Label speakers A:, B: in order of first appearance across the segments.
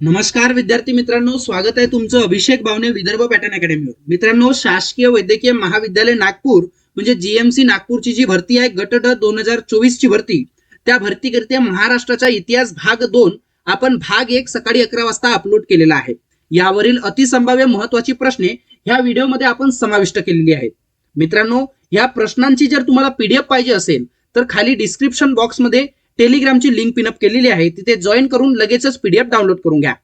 A: नमस्कार विद्यार्थी मित्रांनो. स्वागत आहे तुमचं अभिषेक भावने विदर्भ पॅटर्न अकॅडमीवर. मित्रांनो शासकीय वैद्यकीय महाविद्यालय नागपूर म्हणजे जीएमसी नागपूरची जी भरती आहे गट ड दोन हजार चोवीस ची भरती त्या भरतीकरिता महाराष्ट्राचा इतिहास भाग दोन आपण भाग एक सकाळी अकरा वाजता अपलोड केलेला आहे. यावरील अतिसंभाव्य महत्वाची प्रश्ने ह्या व्हिडिओमध्ये आपण समाविष्ट केलेली आहेत. मित्रांनो या प्रश्नांची जर तुम्हाला पीडीएफ पाहिजे असेल तर खाली डिस्क्रिप्शन बॉक्समध्ये टेलिग्रामची लिंक पिनअप केलेली आहे तिथे जॉईन करून लगेचच पीडीएफ डाउनलोड करून घ्या.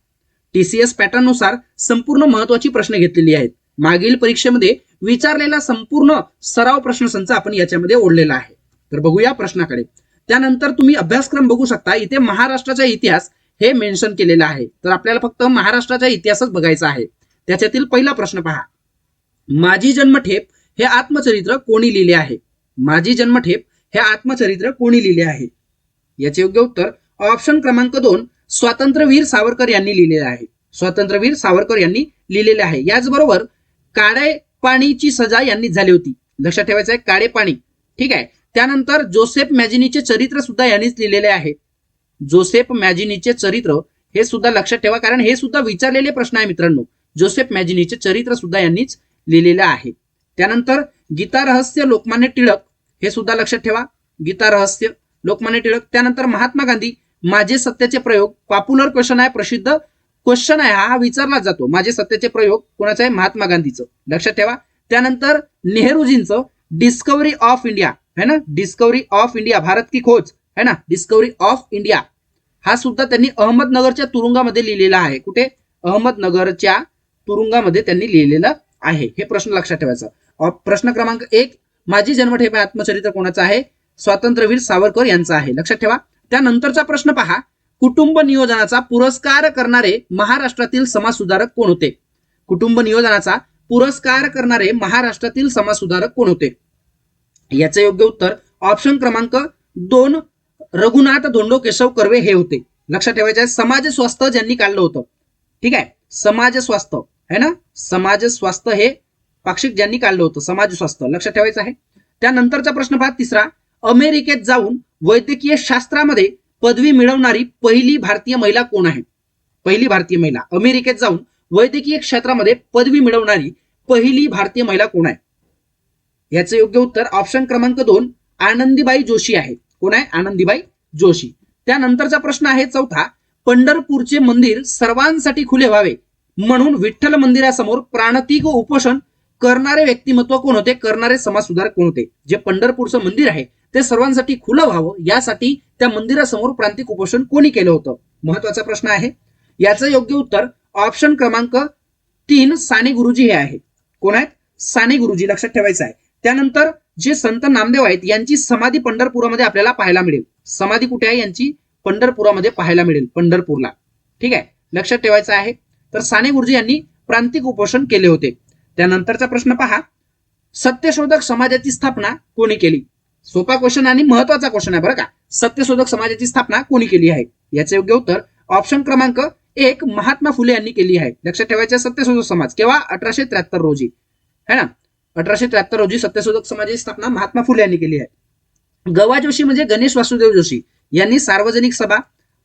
A: टीसीएस पॅटर्ननुसार संपूर्ण महत्वाची प्रश्न घेतलेली आहेत. मागील परीक्षेमध्ये विचारलेला संपूर्ण सराव प्रश्नसंच आपण याच्यामध्ये ओढलेला आहे. तर बघूया प्रश्नाकडे. त्यानंतर तुम्ही अभ्यासक्रम बघू शकता इथे महाराष्ट्राचा इतिहास हे मेन्शन केलेलं आहे. तर आपल्याला फक्त महाराष्ट्राचा इतिहासच बघायचा आहे. त्याच्यातील पहिला प्रश्न पहा. माझी जन्मठेप हे आत्मचरित्र कोणी लिहिले आहे? माझी जन्मठेप हे आत्मचरित्र कोणी लिहिले आहे? याचे योग्य उत्तर ऑप्शन क्रमांक दोन स्वातंत्र्यवीर सावरकर यांनी लिहिलेले आहे. स्वातंत्र्यवीर सावरकर यांनी लिहिलेले आहे. याचबरोबर काळे पाणीची सजा यांनी झाली होती. लक्षात ठेवायचं आहे काळे पाणी ठीक आहे? त्यानंतर जोसेफ मॅजिनीचे चरित्र सुद्धा यांनीच लिहिलेले आहे. जोसेफ मॅजिनीचे चरित्र हे सुद्धा लक्षात ठेवा कारण हे सुद्धा विचारलेले प्रश्न आहे मित्रांनो. जोसेफ मॅजिनीचे चरित्र सुद्धा यांनीच लिहिलेलं आहे. त्यानंतर गीता रहस्य लोकमान्य टिळक हे सुद्धा लक्षात ठेवा. गीता रहस्य लोकमान्य टिळक त्यानंतर महात्मा गांधी माझे सत्याचे प्रयोग पॉप्युलर क्वेश्चन आहे प्रसिद्ध क्वेश्चन आहे हा विचारला जातो. माझे सत्याचे प्रयोग कोणाचा आहे? महात्मा गांधीचं. लक्षात ठेवा. त्यानंतर नेहरूजींचं डिस्कवरी ऑफ इंडिया है ना? डिस्कवरी ऑफ इंडिया भारत की खोज. है ना? डिस्कवरी ऑफ इंडिया हा सुद्धा त्यांनी अहमदनगरच्या तुरुंगामध्ये लिहिलेला आहे. कुठे? अहमदनगरच्या तुरुंगामध्ये त्यांनी लिहिलेलं आहे. हे प्रश्न लक्षात ठेवायचा. प्रश्न क्रमांक एक माझी जन्मठेप आत्मचरित्र कोणाचं आहे? स्वातंत्र्यवीर सावरकर यांचा आहे. लक्षात ठेवा. त्यानंतरचा प्रश्न पहा. कुटुंब नियोजनाचा पुरस्कार करणारे महाराष्ट्रातील समाजसुधारक कोण होते? कुटुंब नियोजनाचा पुरस्कार करणारे महाराष्ट्रातील समाजसुधारक कोण होते? याचे योग्य उत्तर ऑप्शन क्रमांक दोन रघुनाथ धोंडो केशव कर्वे हे होते. लक्षात ठेवायचे समाज स्वास्थ्य ज्यांनी काढलं होतं. ठीक आहे? समाज स्वास्थ्य. है ना? समाज स्वास्थ्य हे पाक्षिक ज्यांनी काढलं होतं. समाज स्वास्थ्य. लक्षात ठेवायचं आहे. त्यानंतरचा प्रश्न पहा. तिसरा. अमेरिकेत जाऊन वैद्यकीय शास्त्रामध्ये पदवी मिळवणारी पहिली भारतीय महिला कोण आहे? पहिली भारतीय महिला. अमेरिकेत जाऊन वैद्यकीय क्षेत्रामध्ये पदवी मिळवणारी पहिली भारतीय महिला कोण आहे? याचे योग्य उत्तर ऑप्शन क्रमांक दोन आनंदीबाई जोशी आहे. कोण आहे? आनंदीबाई जोशी. त्यानंतरचा प्रश्न आहे चौथा पंढरपूरचे मंदिर सर्वांसाठी खुले व्हावे म्हणून विठ्ठल मंदिरासमोर प्राणतिक उपोषण करणारे व्यक्तिमत्व कोण होते? करणारे समाज सुधारक कोण होते? जे पंढरपूरचं मंदिर आहे ते सर्वांसाठी खुलं व्हावं यासाठी त्या मंदिरासमोर प्रांतिक उपोषण कोणी केलं होतं? महत्त्वाचा प्रश्न आहे. याचं योग्य उत्तर ऑप्शन क्रमांक तीन साने गुरुजी हे आहे कोण आहेत? साने गुरुजी लक्षात ठेवायचं आहे. त्यानंतर जे संत नामदेव आहेत यांची समाधी पंढरपुरामध्ये आपल्याला पाहायला मिळेल. समाधी कुठे आहे? यांची पंढरपुरामध्ये पाहायला मिळेल पंढरपूरला. ठीक आहे? लक्षात ठेवायचं आहे. तर साने गुरुजी यांनी प्रांतिक उपोषण केले होते. त्यानंतरचा प्रश्न पहा. सत्यशोधक समाजाची स्थापना कोणी केली? सोपा क्वेश्चन आणि महत्त्वाचा क्वेश्चन आहे बरं का. सत्यशोधक समाजाची स्थापना कोणी केली आहे? याचे योग्य उत्तर ऑप्शन क्रमांक एक महात्मा फुले यांनी केली आहे. लक्षात ठेवायचे सत्यशोधक समाज. केव्हा? अठराशे त्र्याहत्तर रोजी. है ना? अठराशे त्र्याहत्तर रोजी सत्यशोधक समाजाची स्थापना महात्मा फुले यांनी केली आहे. गवा जोशी म्हणजे गणेश वासुदेव जोशी यांनी सार्वजनिक सभा.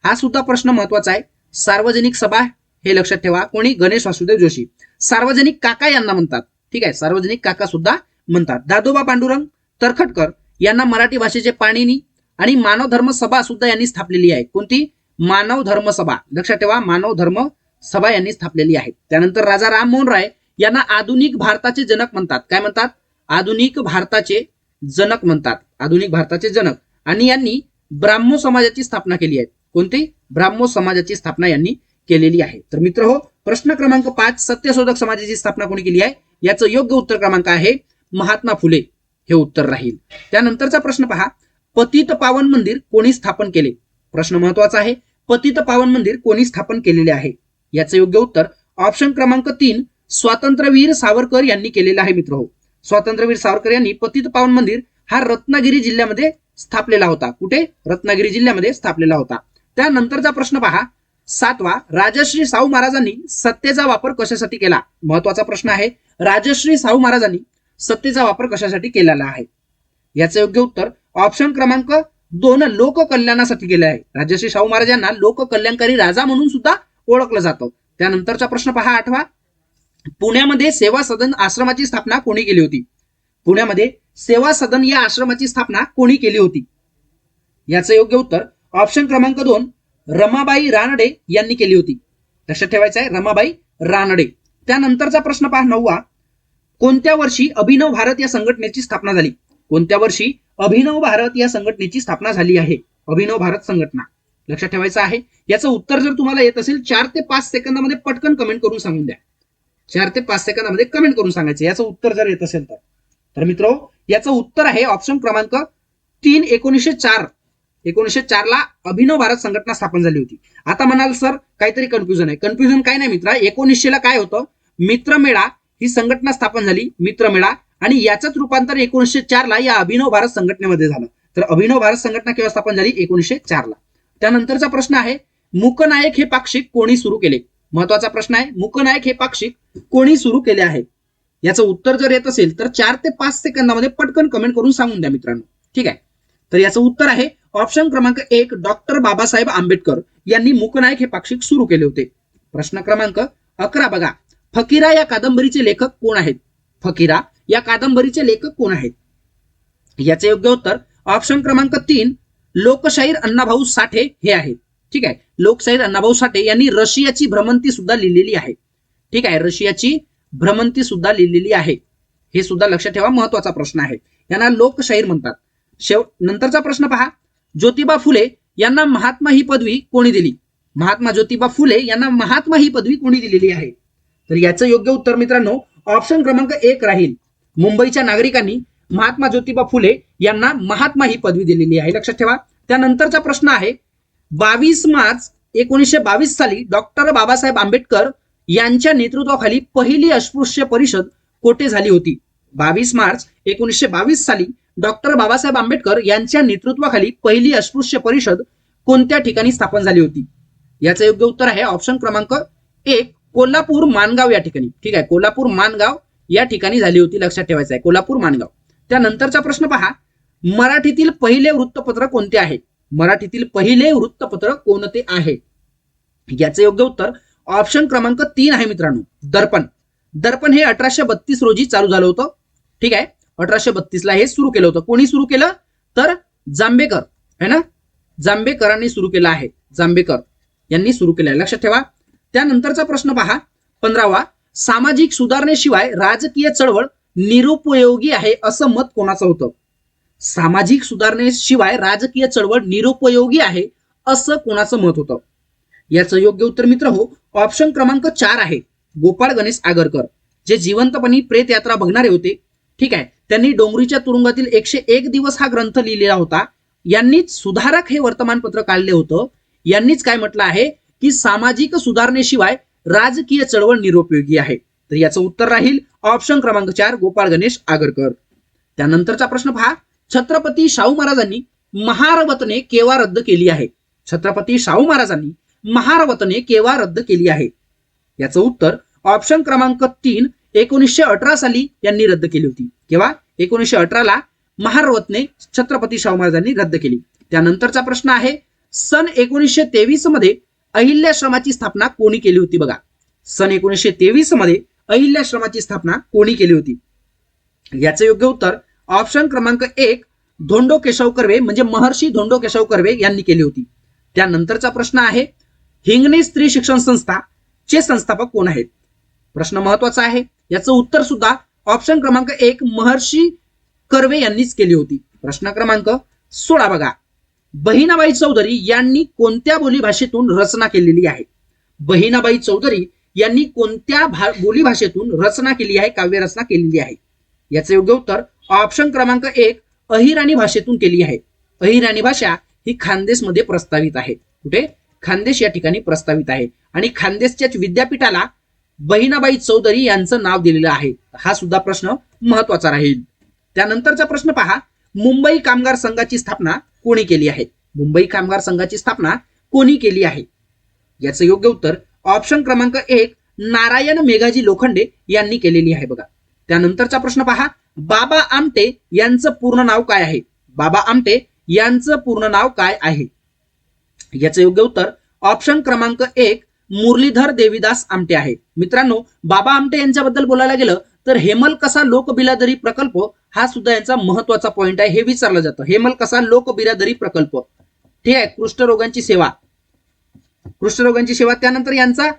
A: हा सुद्धा प्रश्न महत्त्वाचा आहे. सार्वजनिक सभा हे लक्षात ठेवा. कोणी? गणेश वासुदेव जोशी. सार्वजनिक काका यांना म्हणतात. ठीक आहे सार्वजनिक काका सुद्धा म्हणतात. दादोबा पांडुरंग तरखटकर यांना मराठी भाषेचे पाणिनी आणि मानव धर्म सभा सुद्धा यांनी स्थापलेली आहे. कोणती? मानव धर्म सभा. लक्षात ठेवा मानव धर्म सभा यांनी स्थापलेली आहे. त्यानंतर राजा राममोहन राय यांना आधुनिक भारताचे जनक म्हणतात. काय म्हणतात? आधुनिक भारताचे जनक म्हणतात. आधुनिक भारताचे जनक. आणि यांनी ब्राह्मो समाजाची स्थापना केली आहे. कोणती? ब्राह्मो समाजाची स्थापना यांनी केलेली आहे. तर मित्र हो प्रश्न क्रमांक पाच सत्यशोधक समाजाची स्थापना कोणी केली आहे? याचं योग्य उत्तर क्रमांक आहे महात्मा फुले. हे उत्तर राहील. त्यानंतरचा प्रश्न पहा. पतित पावन मंदिर कोणी स्थापन केले? प्रश्न महत्त्वाचा आहे. पतित पावन मंदिर कोणी स्थापन केलेले आहे? याचं योग्य उत्तर ऑप्शन क्रमांक तीन स्वातंत्र्यवीर सावरकर यांनी केलेलं आहे मित्र हो. स्वातंत्र्यवीर सावरकर यांनी पतित पावन मंदिर हा रत्नागिरी जिल्ह्यामध्ये स्थापलेला होता. कुठे? रत्नागिरी जिल्ह्यामध्ये स्थापलेला होता. त्यानंतरचा प्रश्न पहा. सातवा राजश्री साहू महाराजांनी सत्तेचा वापर कशासाठी केला? महत्त्वाचा प्रश्न आहे. राजश्री साहू महाराजांनी सत्तेचा वापर कशासाठी केलेला आहे? याचं योग्य उत्तर ऑप्शन क्रमांक दोन लोककल्याणासाठी केले आहे. राजश्री शाहू महाराजांना लोककल्याणकारी राजा म्हणून सुद्धा ओळखलं जातं. त्यानंतरचा प्रश्न पहा आठवा. पुण्यामध्ये सेवा सदन आश्रमाची स्थापना कोणी केली होती? पुण्यामध्ये सेवा सदन या आश्रमाची स्थापना कोणी केली होती? याचं योग्य उत्तर ऑप्शन क्रमांक दोन रमाबाई रानडे यांनी केली होती. लक्षात ठेवायचं आहे रमाबाई रानडे. त्यानंतरचा प्रश्न पहा नववा. कोणत्या वर्षी अभिनव भारत या संघटनेची स्थापना झाली? कोणत्या वर्षी अभिनव भारत या संघटनेची स्थापना झाली आहे? अभिनव भारत संघटना. लक्षात ठेवायचं आहे याचं उत्तर जर तुम्हाला येत असेल चार ते पाच सेकंदामध्ये पटकन कमेंट करून सांगून द्या. चार ते पाच सेकंदामध्ये कमेंट करून सांगायचं याचं उत्तर जर येत असेल तर. तर मित्र याचं उत्तर आहे ऑप्शन क्रमांक तीन एकोणीसशे चार. एकोणीसशे चारला अभिनव भारत संघटना स्थापन झाली होती. आता म्हणाल सर काहीतरी कन्फ्युजन आहे. कन्फ्युजन काय नाही मित्रा. एकोणीसशेला काय होतं? मित्रमेळा ही संघटना स्थापन झाली. मित्रमेळा. आणि याचंच रूपांतर एकोणीसशे चारला या अभिनव भारत संघटनेमध्ये झालं. तर अभिनव भारत संघटना केव्हा स्थापन झाली? एकोणीसशे चारला त्यानंतरचा प्रश्न आहे मुकनायक हे पाक्षिक कोणी सुरू केले? महत्त्वाचा प्रश्न आहे मुकनायक हे पाक्षिक कोणी सुरू केले आहे? याचं उत्तर जर येत असेल तर चार ते पाच सेकंदामध्ये पटकन कमेंट करून सांगून द्या मित्रांनो. ठीक आहे? तर याचं उत्तर आहे ऑप्शन क्रमांक एक डॉक्टर बाबासाहेब आंबेडकर यांनी मुकनायक हे पाक्षिक सुरू केले होते. प्रश्न क्रमांक अकरा बघा. फकीरा या कादंबरीचे लेखक कोण आहेत? फकीरा या कादंबरीचे लेखक कोण आहेत? याचे योग्य उत्तर ऑप्शन क्रमांक तीन लोकशाहीर अण्णाभाऊ साठे हे आहेत. ठीक आहे. लोकशाहीर अण्णाभाऊ साठे यांनी रशियाची भ्रमंती सुद्धा लिहिलेली आहे. ठीक आहे. रशियाची भ्रमंती सुद्धा लिहिलेली आहे. हे सुद्धा लक्षात ठेवा. महत्त्वाचा प्रश्न आहे. यांना लोकशाहीर म्हणतात. शेव नंतरचा प्रश्न पहा. ज्योतिबा फुले यांना महात्मा ही पदवी कोणी दिली? महात्मा ज्योतिबा फुले यांना महात्मा ही पदवी कोणी दिलेली आहे? तर याचं योग्य उत्तर मित्रांनो ऑप्शन क्रमांक एक राहील. मुंबईच्या नागरिकांनी महात्मा ज्योतिबा फुले यांना महात्मा ही पदवी दिलेली आहे. लक्षात ठेवा. त्यानंतरचा प्रश्न आहे बावीस मार्च एकोणीसशे बावीस साली डॉक्टर बाबासाहेब आंबेडकर यांच्या नेतृत्वाखाली पहिली अस्पृश्य परिषद कोठे झाली होती? बावीस मार्च एकोणीसशे बावीस साली डॉक्टर बाबासाहेब आंबेडकर यांच्या नेतृत्वाखाली पहिली अस्पृश्य परिषद कोणत्या ठिकाणी स्थापन झाली होती? याचं योग्य उत्तर आहे ऑप्शन क्रमांक एक कोल्हापूर मानगाव या ठिकाणी. ठीक आहे कोल्हापूर मानगाव या ठिकाणी झाली होती लक्षात ठेवायचं आहे. कोल्हापूर मानगाव. त्यानंतरचा प्रश्न पहा मराठीतील पहिले वृत्तपत्र कोणते आहे? मराठीतील पहिले वृत्तपत्र कोणते आहे? याचे योग्य उत्तर ऑप्शन क्रमांक तीन आहे मित्रांनो दर्पण. दर्पण हे अठराशे बत्तीस रोजी चालू झालं होतं. ठीक आहे अठराशे बत्तीस ला हे सुरू केलं होतं. कोणी सुरू केलं? तर जांभेकर है ना? जांभेकरांनी सुरू केलं आहे. जांभेकर यांनी सुरू केलं आहे. लक्षात ठेवा. त्यानंतरचा प्रश्न पहा. पंधरावा सामाजिक सुधारणेशिवाय राजकीय चळवळ निरुपयोगी आहे असं मत कोणाचं होतं? सामाजिक सुधारणेशिवाय राजकीय चळवळ निरुपयोगी आहे असं कोणाचं मत होतं? याचं योग्य उत्तर मित्र हो ऑप्शन क्रमांक चार आहे. गोपाळ गणेश आगरकर जे जिवंतपणी प्रेत यात्रा बघणारे होते. ठीक आहे. त्यांनी डोंगरीच्या तुरुंगातील एकशे एक दिवस हा ग्रंथ लिहिलेला होता. यांनीच सुधारक हे वर्तमानपत्र काढले होतं. यांनीच काय म्हटलं आहे? की सामाजिक सुधारणेशिवाय राजकीय चळवळ निरुपयोगी आहे. तर याचं उत्तर राहील ऑप्शन क्रमांक चार गोपाळ गणेश आगरकर. त्यानंतरचा प्रश्न पहा. छत्रपती शाहू महाराजांनी महारवतने केव्हा रद्द केली आहे. छत्रपती शाहू महाराजांनी महारवतने केव्हा रद्द केली आहे. याचं उत्तर ऑप्शन क्रमांक तीन एकोणीसशे अठरा साली यांनी रद्द केली होती. किंवा एकोणीसशे अठराला महारवतने छत्रपती शाहू महाराजांनी रद्द केली. त्यानंतरचा प्रश्न आहे सन एकोणीसशे तेवीसमध्ये अहिल्याश्रमाची स्थापना कोणी केली होती बघा. सन एकोणीसशे तेवीसमध्ये अहिल्याश्रमाची स्थापना कोणी केली होती? याचं योग्य उत्तर ऑप्शन क्रमांक एक धोंडो केशव कर्वे म्हणजे महर्षी धोंडो केशव कर्वे यांनी केली होती. त्यानंतरचा प्रश्न आहे हिंगणे स्त्री शिक्षण संस्था चे संस्थापक कोण आहेत? प्रश्न महत्त्वाचा आहे याचं उत्तर सुद्धा ऑप्शन क्रमांक एक महर्षी कर्वे यांनीच केली होती. प्रश्न क्रमांक सोळा बघा. बहिणाबाई चौधरी यांनी कोणत्या बोलीभाषेतून रचना केलेली आहे? बहिणाबाई चौधरी यांनी कोणत्या भा बोलीभाषेतून रचना केली आहे काव्य रचना केलेली आहे? याचं योग्य उत्तर ऑप्शन क्रमांक एक अहिराणी भाषेतून केली आहे. अहिराणी भाषा ही खानदेशमध्ये प्रस्तावित आहे. कुठे? खानदेश या ठिकाणी प्रस्तावित आहे. आणि खानदेशच्याच विद्यापीठाला बहिणाबाई चौधरी यांचं नाव दिलेलं आहे. हा सुद्धा प्रश्न महत्त्वाचा राहील. त्यानंतरचा प्रश्न पहा. मुंबई कामगार संघाची स्थापना कोणी केली आहे? मुंबई कामगार संघाची स्थापना कोणी केली आहे? याचं योग्य उत्तर ऑप्शन क्रमांक एक नारायण मेघाजी लोखंडे यांनी केलेली आहे बघा. त्यानंतरचा प्रश्न पहा. बाबा आमटे यांचं पूर्ण नाव काय आहे? बाबा आमटे यांचं पूर्ण नाव काय आहे? याचं योग्य उत्तर ऑप्शन क्रमांक एक मुरलीधर देवीदास आमटे आहे. मित्रांनो बाबा आमटे यांच्याबद्दल बोलायला गेलं तर हेमल कसा लोक बिरादरी प्रकल्प हा सुद्धा यांचा महत्त्वाचा पॉईंट आहे हे विचारलं जातं. हेमल कसा लोक बिरादरी प्रकल्प? ठीक आहे कृष्ठरोगांची सेवा. कृष्ठरोगांची सेवा त्यानंतर यांचा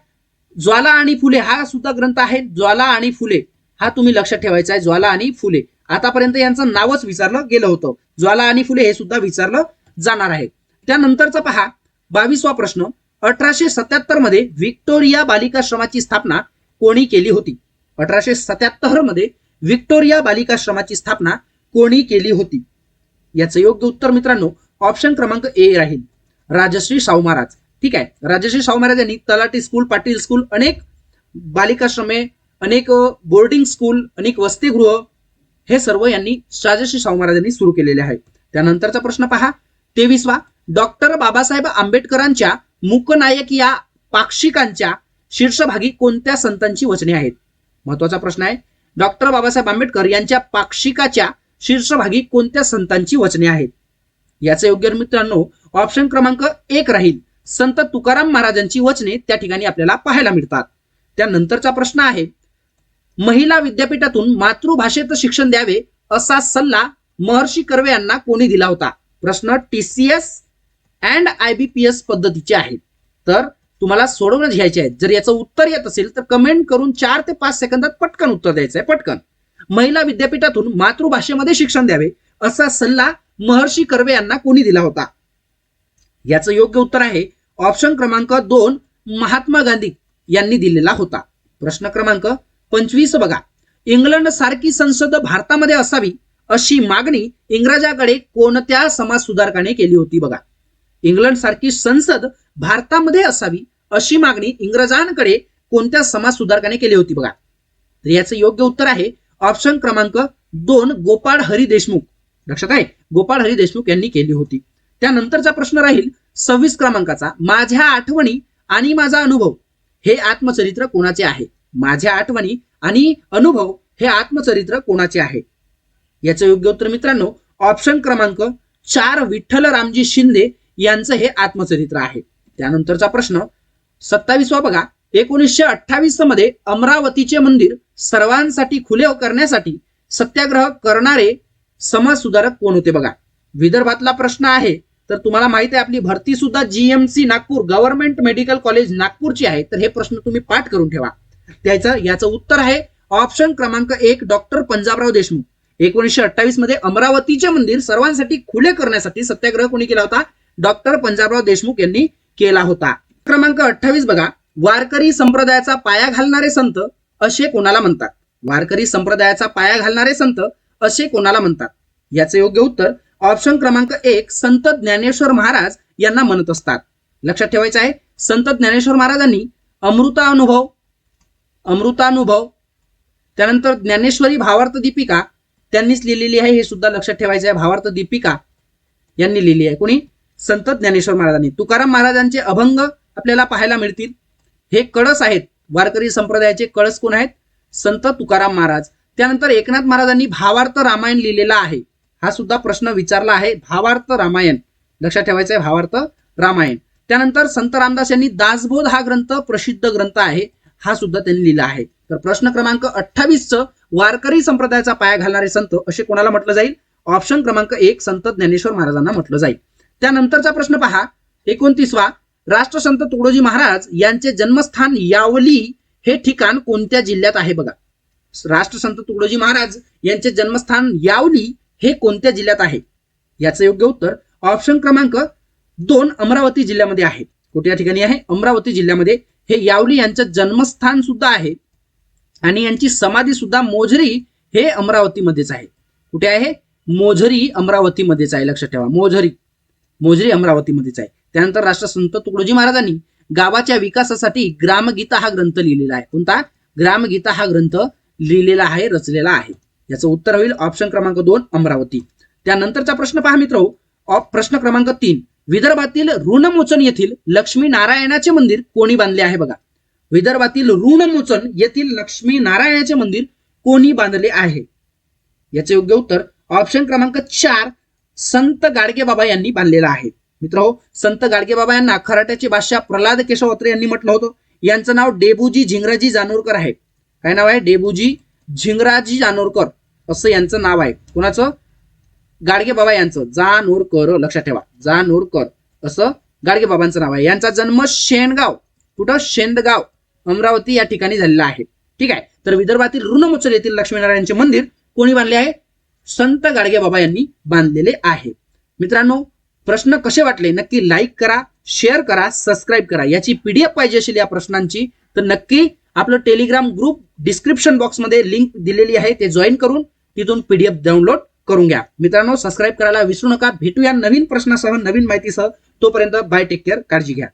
A: ज्वाला आणि फुले हा सुद्धा ग्रंथ आहे ज्वाला आणि फुले. हा तुम्ही लक्षात ठेवायचा आहे ज्वाला आणि फुले. आतापर्यंत यांचं नावच विचारलं गेलं होतं. ज्वाला आणि फुले हे सुद्धा विचारलं जाणार आहे. त्यानंतरचा पहा बावीसवा प्रश्न. अठराशे सत्याहत्तरमध्ये व्हिक्टोरिया बालिकाश्रमाची स्थापना कोणी केली होती? अठराशे सत्याहत्तरमध्ये व्हिक्टोरिया बालिकाश्रमाची स्थापना कोणी केली होती? याचं योग्य उत्तर मित्रांनो ऑप्शन क्रमांक ए राहील. राजश्री शाहू महाराज. ठीक आहे. राजश्री शाहू महाराज यांनी तलाटी स्कूल पाटील स्कूल अनेक बालिकाश्रमे अनेक बोर्डिंग स्कूल अनेक वसतिगृह हे सर्व यांनी राजश्री शाहू महाराज यांनी सुरू केलेले आहे. त्यानंतरचा प्रश्न पहा. तेवीसवा. डॉक्टर बाबासाहेब आंबेडकरांच्या मुकनायक या पाक्षिकांच्या शीर्षभागी कोणत्या संतांची वचने आहेत? महत्त्वाचा प्रश्न आहे. डॉक्टर बाबासाहेब आंबेडकर यांच्या पाक्षिकाच्या शीर्षभागी कोणत्या संतांची वचने आहेत? याचे योग्य मित्रांनो ऑप्शन क्रमांक एक राहील. संत तुकाराम महाराजांची वचने त्या ठिकाणी आपल्याला पाहायला मिळतात. त्यानंतरचा प्रश्न आहे महिला विद्यापीठातून मातृभाषेत शिक्षण द्यावे असा सल्ला महर्षी कर्वे यांना कोणी दिला होता? प्रश्न टीसीएस अँड आयबीपीएस पद्धतीचे आहेत. तर तुम्हाला सोडवूनच घ्यायचे आहेत. जर याचं उत्तर येत असेल तर कमेंट करून चार ते पाच सेकंदात पटकन उत्तर द्यायचं आहे पटकन. महिला विद्यापीठातून मातृभाषेमध्ये शिक्षण द्यावे असा सल्ला महर्षी कर्वे यांना कोणी दिला होता? याचं योग्य उत्तर आहे ऑप्शन क्रमांक दोन महात्मा गांधी यांनी दिलेला होता. प्रश्न क्रमांक पंचवीस बघा. इंग्लंड सारखी संसद भारतामध्ये असावी अशी मागणी इंग्रजाकडे कोणत्या समाज सुधारकाने केली होती बघा. इंग्लंड सारखी संसद भारतामध्ये असावी अशी मागणी इंग्रजांकडे कोणत्या समाज सुधारकाने केली होती बघा. तर याचं योग्य उत्तर आहे ऑप्शन क्रमांक दोन गोपाळ हरी देशमुख. लक्षात आहे? गोपाळ हरी देशमुख यांनी केली होती. त्यानंतरचा प्रश्न राहील सव्वीस क्रमांकाचा. माझ्या आठवणी आणि माझा अनुभव हे आत्मचरित्र कोणाचे आहे? माझ्या आठवणी आणि अनुभव हे आत्मचरित्र कोणाचे आहे? याचं योग्य उत्तर मित्रांनो ऑप्शन क्रमांक चार विठ्ठल रामजी शिंदे यांचं हे आत्मचरित्र आहे. त्यानंतरचा प्रश्न सत्तावीसवा बघा. एकोणीसशे अठ्ठावीसमध्ये अमरावतीचे मंदिर सर्वांसाठी खुले करण्यासाठी सत्याग्रह करणारे समाज सुधारक कोण होते बघा? विदर्भातला प्रश्न आहे तर तुम्हाला माहीत आहे आपली भरती सुद्धा GMC Nagpur government medical college नागपूरची आहे. तर हे प्रश्न तुम्ही पाठ करून ठेवा. त्याचं याचं उत्तर आहे ऑप्शन क्रमांक एक डॉक्टर पंजाबराव देशमुख. एकोणीसशे अठ्ठावीसमध्ये अमरावतीचे मंदिर सर्वांसाठी खुले करण्यासाठी सत्याग्रह कोणी केला होता? डॉक्टर पंजाबराव देशमुख यांनी केला होता. क्रमांक अठ्ठावीस बघा. वारकरी संप्रदायाचा पाया घालणारे संत असे कोणाला म्हणतात? वारकरी संप्रदायाचा पाया घालणारे संत असे कोणाला म्हणतात? याचे योग्य उत्तर ऑप्शन क्रमांक एक संत ज्ञानेश्वर महाराज यांना म्हणत असतात. लक्षात ठेवायचं आहे संत ज्ञानेश्वर महाराजांनी अमृतानुभव अमृतानुभव त्यानंतर ज्ञानेश्वरी भावार्थ दीपिका त्यांनीच लिहिलेली आहे हे सुद्धा लक्षात ठेवायचं आहे भावार्थ दीपिका यांनी लिहिली आहे. कोणी? संत ज्ञानेश्वर महाराजांनी. तुकाराम महाराजांचे अभंग आपल्याला पाहायला मिळतील. हे कळस आहेत. वारकरी संप्रदायाचे कळस कोण आहेत? संत तुकाराम महाराज. त्यानंतर एकनाथ महाराजांनी भावार्थ रामायण लिहिलेला आहे. हा सुद्धा प्रश्न विचारला आहे. भावार्थ रामायण. लक्षात ठेवायचं आहे भावार्थ रामायण. त्यानंतर संत रामदास यांनी दासबोध हा ग्रंथ प्रसिद्ध ग्रंथ आहे. हा सुद्धा त्यांनी लिहिला आहे. तर प्रश्न क्रमांक अठ्ठावीस च वारकरी संप्रदायाचा पाया घालणारे संत असे कोणाला म्हटलं जाईल? ऑप्शन क्रमांक एक संत ज्ञानेश्वर महाराजांना म्हटलं जाईल. त्यानंतरचा प्रश्न पहा. एकोणतीसवा राष्ट्रसंत तुकडोजी महाराज यांचे जन्मस्थान यावली हे ठिकाण कोणत्या जिल्ह्यात आहे बघा. राष्ट्रसंत तुकडोजी महाराज यांचे जन्मस्थान यावली हे कोणत्या जिल्ह्यात आहे? याचं योग्य उत्तर ऑप्शन क्रमांक दोन अमरावती जिल्ह्यामध्ये आहे. कुठे या ठिकाणी आहे? अमरावती जिल्ह्यामध्ये. हे यावली यांचं जन्मस्थान सुद्धा आहे. आणि यांची समाधी सुद्धा मोझरी हे अमरावतीमध्येच आहे. कुठे आहे? मोझरी अमरावतीमध्येच आहे. लक्षात ठेवा. मोझरी. मोजरी अमरावतीमध्येच आहे. त्यानंतर राष्ट्रसंत तुकडोजी महाराजांनी गावाच्या विकासासाठी ग्रामगीता हा ग्रंथ लिहिलेला आहे. कोणता? ग्रामगीता हा ग्रंथ लिहिलेला आहे रचलेला आहे. याचं उत्तर होईल ऑप्शन क्रमांक दोन अमरावती. त्यानंतरचा प्रश्न पहा मित्र हो. प्रश्न क्रमांक तीन. विदर्भातील ऋणमोचन येथील लक्ष्मी नारायणाचे मंदिर कोणी बांधले आहे बघा. विदर्भातील ऋणमोचन येथील लक्ष्मी नारायणाचे मंदिर कोणी बांधले आहे? याचे योग्य उत्तर ऑप्शन क्रमांक चार संत गाडगेबाबा यांनी बांधलेला आहे. मित्र संत गाडगेबाबा यांना खराट्याचे बादशाह प्रल्हाद केशव अत्रे यांनी म्हटलं होतं. यांचं नाव डेबूजी झिंगराजी जानोरकर आहे. काय नाव आहे? डेबूजी झिंगराजी जानोरकर असं यांचं नाव आहे. कोणाचं? गाडगेबाबा यांचं. जानोरकर लक्षात ठेवा. जानोरकर असं गाडगेबाबांचं नाव आहे. यांचा जन्म शेणगाव कुठं? शेंदगाव अमरावती या ठिकाणी झालेला आहे. ठीक आहे. तर विदर्भातील ऋणमोचल येथील लक्ष्मीनारायणचे मंदिर कोणी बांधले आहे? संत गाडगे बाबा यांनी बांधलेले आहे. मित्रांनो प्रश्न कसे वाटले? नक्की लाईक करा शेअर करा सबस्क्राईब करा. याची पीडीएफ पाहिजे असेल या प्रश्नांची तर नक्की आपलं टेलिग्राम ग्रुप डिस्क्रिप्शन बॉक्समध्ये लिंक दिलेली आहे. ते जॉईन करून तिथून पीडीएफ डाउनलोड करून घ्या. मित्रांनो सबस्क्राईब करायला विसरू नका. भेटूया नवीन प्रश्नासह नवीन माहितीसह. तोपर्यंत बाय टेक केअर काळजी घ्या.